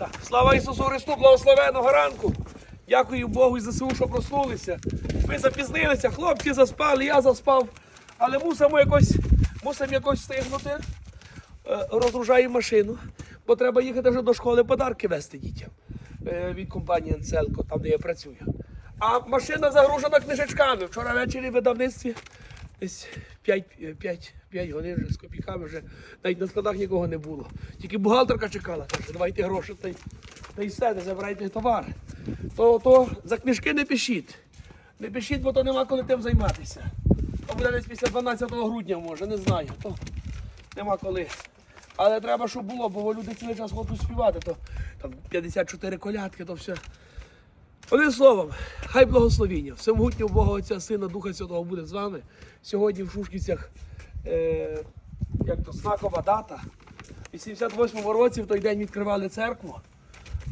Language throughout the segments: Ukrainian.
Так, слава Ісусу Христу, благословеного ранку. Дякую Богу і ЗСУ, що проснулися. Ми запізнилися, хлопці заспали, я заспав. Але мусимо якось, мусимо якось встигнути. Е, Розгружаємо машину, бо треба їхати вже до школи подарки вести дітям е, від компанії Анцелко, там де я працюю. А машина загружена книжечками. Вчора ввечері в видавництві десь 5, 5, 5 годин вже з копійками вже навіть на складах нікого не було. Тільки бухгалтерка чекала, каже, давайте гроші та й, та й все, не забирайте товар. То, то за книжки не пишіть. Не пишіть, бо то нема коли тим займатися. То буде десь після 12 грудня, може, не знаю. То нема коли. Але треба, щоб було, бо люди цілий час хочуть співати, то там 54 колядки, то все. Одним словом, хай благословіння, всемогутнього Бога Отця, Сина, Духа Святого буде з вами. Сьогодні в Шушківцях, е, як то знакова дата. У 88-му році в той день відкривали церкву.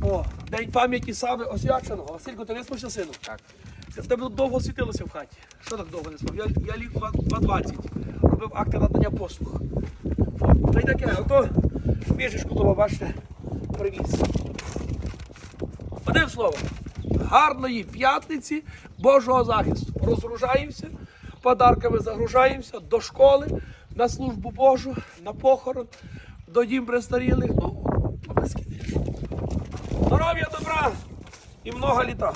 О, день пам'яті Сави Освяченого. Василько, ти виспався, сину? Так. В тебе довго світилося в хаті. Що так довго не спав? Я, я ліг 2.20, робив акти надання послуг. О, Та й таке, а то біжечку того, бачите, привіз. Одним словом, гарної п'ятниці, Божого захисту. Розгружаємося, подарками загружаємося до школи, на службу Божу, на похорон, до дім престарілих. Ну. Здоров'я, добра і много літа.